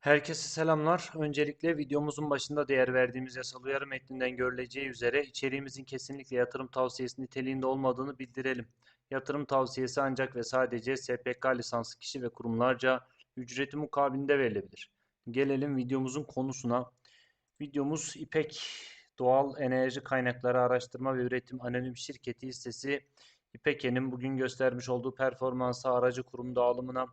Herkese selamlar. Öncelikle videomuzun başında değer verdiğimiz yasal uyarı metninden görüleceği üzere içeriğimizin kesinlikle yatırım tavsiyesi niteliğinde olmadığını bildirelim. Yatırım tavsiyesi ancak ve sadece SPK lisanslı kişi ve kurumlarca ücreti mukabilinde verilebilir. Gelelim videomuzun konusuna. Videomuz İpek Doğal Enerji Kaynakları Araştırma ve Üretim Anonim Şirketi hissesi İPEK'in bugün göstermiş olduğu performansı aracı kurum dağılımına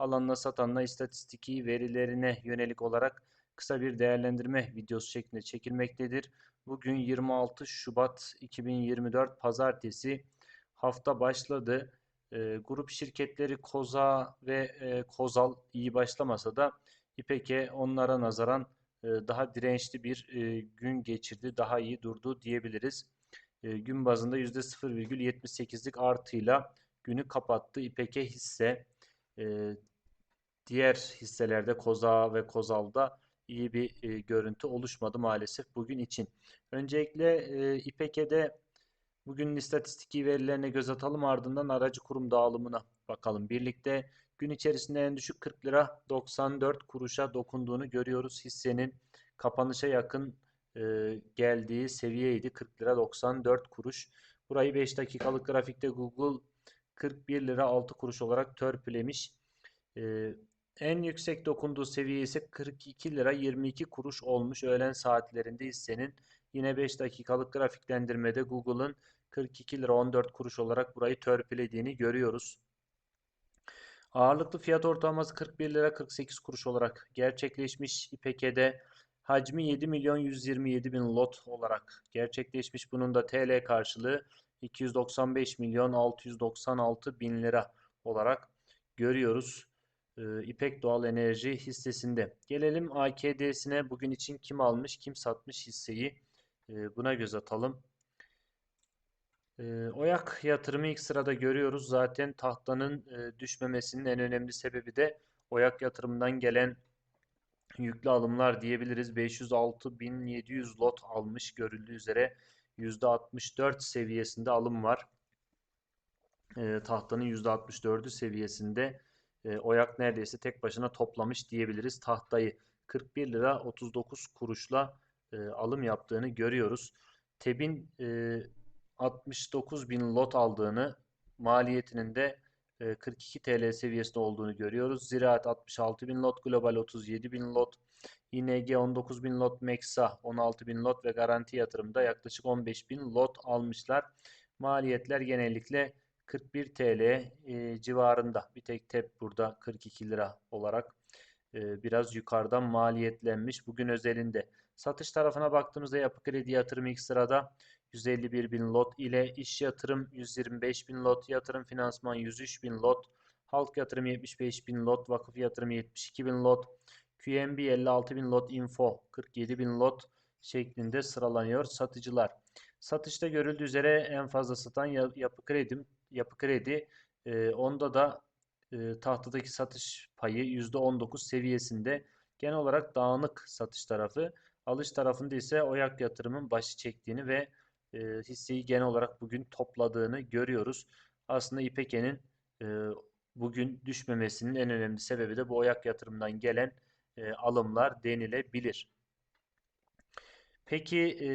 alanına satanla istatistiki verilerine yönelik olarak kısa bir değerlendirme videosu şeklinde çekilmektedir. Bugün 26 Şubat 2024 Pazartesi hafta başladı. E, grup şirketleri Koza ve e, Kozal iyi başlamasa da İpek'e onlara nazaran e, daha dirençli bir e, gün geçirdi, daha iyi durdu diyebiliriz. E, gün bazında %0,78'lik artıyla günü kapattı. İpek'e hisse e, diğer hisselerde Koza ve Kozal'da iyi bir e, görüntü oluşmadı maalesef bugün için. Öncelikle e, İPEK'de bugünün istatistiki verilerine göz atalım ardından aracı kurum dağılımına bakalım. Birlikte gün içerisinde en düşük 40 lira 94 kuruşa dokunduğunu görüyoruz. Hissenin kapanışa yakın e, geldiği seviyeydi 40 lira 94 kuruş. Burayı 5 dakikalık grafikte Google 41 lira 6 kuruş olarak törpülemiş. E, en yüksek dokunduğu seviye ise 42 lira 22 kuruş olmuş öğlen saatlerinde hissenin. Yine 5 dakikalık grafiklendirmede Google'ın 42 lira 14 kuruş olarak burayı törpülediğini görüyoruz. Ağırlıklı fiyat ortalaması 41 lira 48 kuruş olarak gerçekleşmiş. İPK'de hacmi 7 milyon 127 bin lot olarak gerçekleşmiş. Bunun da TL karşılığı 295 milyon 696 bin lira olarak görüyoruz. Ee, İpek Doğal Enerji hissesinde. Gelelim AKD'sine bugün için kim almış, kim satmış hisseyi ee, buna göz atalım. Ee, Oyak yatırımı ilk sırada görüyoruz. Zaten tahtanın e, düşmemesinin en önemli sebebi de Oyak yatırımından gelen yüklü alımlar diyebiliriz. 506.700 lot almış görüldüğü üzere %64 seviyesinde alım var. Tahtanın %64'ü seviyesinde e, Oyak neredeyse tek başına toplamış diyebiliriz. Tahtayı 41 lira 39 kuruşla e, alım yaptığını görüyoruz. TEB'in e, 69 bin lot aldığını maliyetinin de 42 TL seviyesinde olduğunu görüyoruz. Ziraat 66 bin lot, Global 37 bin lot, ING 19 bin lot, Meksa 16 bin lot ve Garanti Yatırım'da yaklaşık 15 bin lot almışlar. Maliyetler genellikle 41 TL e, civarında. Bir tek tep burada 42 lira olarak e, biraz yukarıdan maliyetlenmiş bugün özelinde. Satış tarafına baktığımızda yapı kredi yatırım ilk sırada 151 bin lot ile iş yatırım 125 bin lot, yatırım finansman 103 bin lot, halk yatırım 75 bin lot, vakıf yatırım 72 bin lot, QNB 56 bin lot, info 47 bin lot şeklinde sıralanıyor satıcılar. Satışta görüldüğü üzere en fazla satan yapı kredim Yapı Kredi. E, onda da e, tahtadaki satış payı %19 seviyesinde. Genel olarak dağınık satış tarafı. Alış tarafında ise Oyak yatırımın başı çektiğini ve e, hisseyi genel olarak bugün topladığını görüyoruz. Aslında İPK'nin e, bugün düşmemesinin en önemli sebebi de bu Oyak yatırımdan gelen e, alımlar denilebilir. Peki e,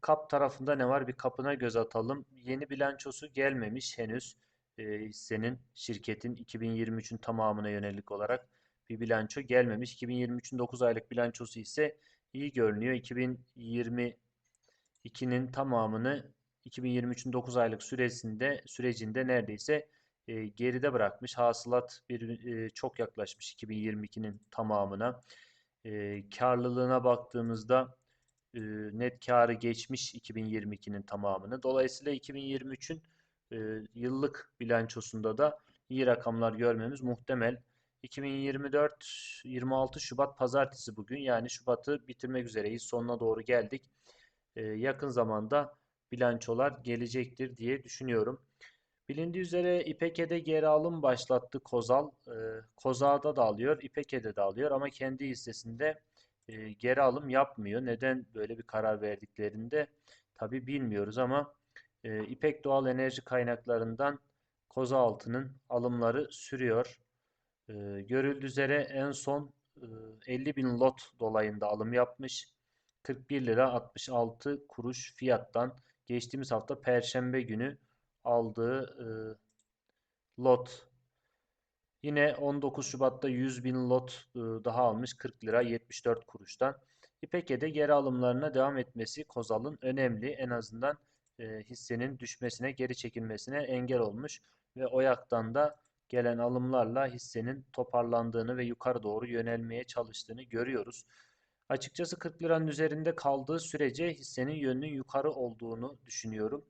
kap tarafında ne var? Bir kapına göz atalım. Yeni bilançosu gelmemiş henüz. E, hissenin, şirketin 2023'ün tamamına yönelik olarak bir bilanço gelmemiş. 2023'ün 9 aylık bilançosu ise iyi görünüyor. 2022'nin tamamını 2023'ün 9 aylık süresinde sürecinde neredeyse e, geride bırakmış. Hasılat bir e, çok yaklaşmış 2022'nin tamamına. E, karlılığına baktığımızda net karı geçmiş 2022'nin tamamını. Dolayısıyla 2023'ün e, yıllık bilançosunda da iyi rakamlar görmemiz muhtemel. 2024 26 Şubat pazartesi bugün yani Şubat'ı bitirmek üzereyiz. Sonuna doğru geldik. Yakın zamanda bilançolar gelecektir diye düşünüyorum. Bilindiği üzere İPK'de geri alım başlattı Kozal. E, Kozal'da da alıyor, İPK'de de alıyor ama kendi hissesinde e, geri alım yapmıyor. Neden böyle bir karar verdiklerinde tabi bilmiyoruz ama e, İpek Doğal Enerji kaynaklarından koza altının alımları sürüyor. E, görüldüğü üzere en son e, 50 bin lot dolayında alım yapmış. 41 lira 66 kuruş fiyattan geçtiğimiz hafta Perşembe günü aldığı e, lot. Yine 19 Şubat'ta 100 bin lot e, daha almış 40 lira 74 kuruştan. İpek'e geri alımlarına devam etmesi Kozal'ın önemli. En azından e, hissenin düşmesine, geri çekilmesine engel olmuş ve Oyak'tan da gelen alımlarla hissenin toparlandığını ve yukarı doğru yönelmeye çalıştığını görüyoruz. Açıkçası 40 liranın üzerinde kaldığı sürece hissenin yönünün yukarı olduğunu düşünüyorum.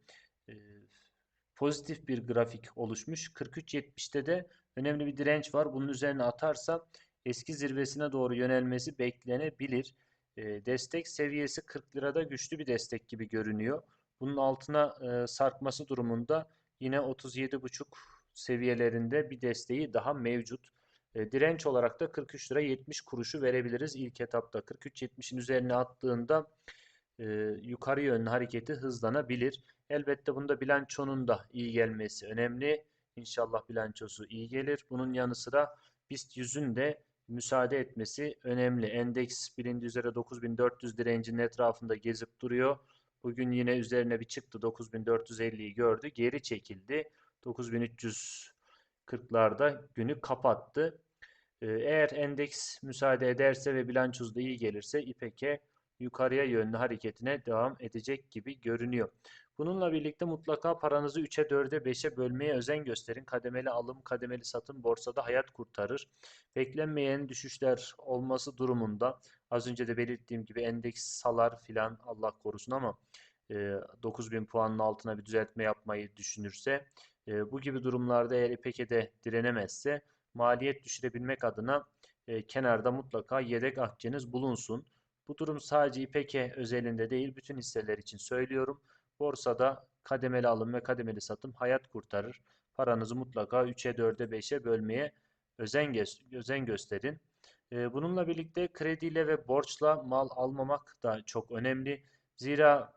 Pozitif bir grafik oluşmuş. 43.70'te de önemli bir direnç var. Bunun üzerine atarsa eski zirvesine doğru yönelmesi beklenebilir. E, destek seviyesi 40 lirada güçlü bir destek gibi görünüyor. Bunun altına e, sarkması durumunda yine 37,5 seviyelerinde bir desteği daha mevcut. E, direnç olarak da 43 lira 70 kuruşu verebiliriz ilk etapta. 43.70'in üzerine attığında e, yukarı yönlü hareketi hızlanabilir. Elbette bunda bilançonun da iyi gelmesi önemli. İnşallah bilançosu iyi gelir. Bunun yanı sıra BIST 100'ün de müsaade etmesi önemli. Endeks bilindiği üzere 9400 direncinin etrafında gezip duruyor. Bugün yine üzerine bir çıktı. 9450'yi gördü. Geri çekildi. 9340'larda günü kapattı. Ee, eğer endeks müsaade ederse ve bilançosu da iyi gelirse İPEK'e yukarıya yönlü hareketine devam edecek gibi görünüyor. Bununla birlikte mutlaka paranızı 3'e 4'e 5'e bölmeye özen gösterin. Kademeli alım, kademeli satım borsada hayat kurtarır. Beklenmeyen düşüşler olması durumunda az önce de belirttiğim gibi endeks salar filan Allah korusun ama e, 9000 puanın altına bir düzeltme yapmayı düşünürse e, bu gibi durumlarda eğer İPEK'e direnemezse maliyet düşürebilmek adına e, kenarda mutlaka yedek akçeniz bulunsun. Bu durum sadece İPEK'e özelinde değil bütün hisseler için söylüyorum. Borsada kademeli alım ve kademeli satım hayat kurtarır. Paranızı mutlaka 3'e 4'e 5'e bölmeye özen, özen gösterin. Ee, bununla birlikte krediyle ve borçla mal almamak da çok önemli. Zira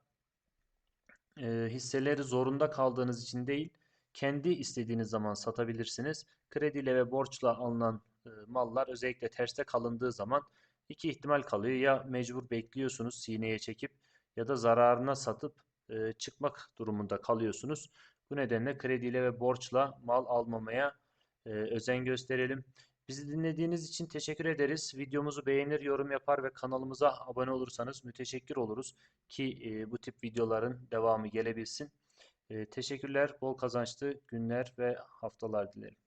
e, hisseleri zorunda kaldığınız için değil, kendi istediğiniz zaman satabilirsiniz. Krediyle ve borçla alınan e, mallar özellikle terste kalındığı zaman iki ihtimal kalıyor. Ya mecbur bekliyorsunuz sineye çekip ya da zararına satıp e, çıkmak durumunda kalıyorsunuz. Bu nedenle krediyle ve borçla mal almamaya e, özen gösterelim. Bizi dinlediğiniz için teşekkür ederiz. Videomuzu beğenir, yorum yapar ve kanalımıza abone olursanız müteşekkir oluruz ki e, bu tip videoların devamı gelebilsin. E, teşekkürler, bol kazançlı günler ve haftalar dilerim.